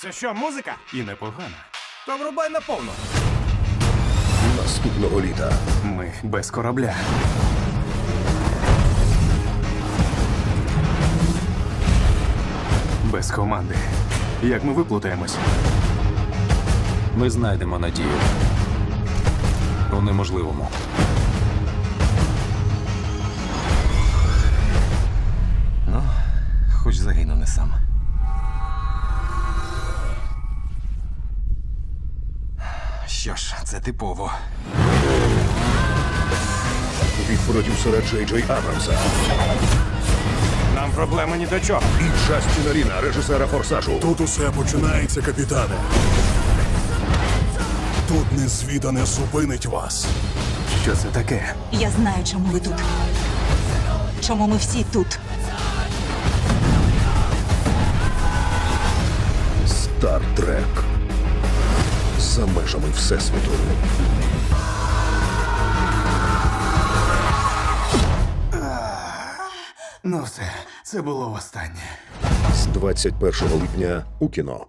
Це що, музика? І непогана. То врубай на повну. Наступного літа Ми без корабля. Без команди. Як ми виплутаємось? Ми знайдемо надію. У неможливому. Ну, хоч загину не сам. Що ж, це типово. від продюсера Джей Джей Абрамса Нам проблема ні до чого. і Джастіна Ріна, режисера форсажу. Тут усе починається, капітане. Тут незвідане зупинить вас. Що це таке? Я знаю, чому ви тут. Чому ми всі тут. Стар Трек. За межами Всесвіту. Ну все, це було востаннє. З 21 липня у кіно.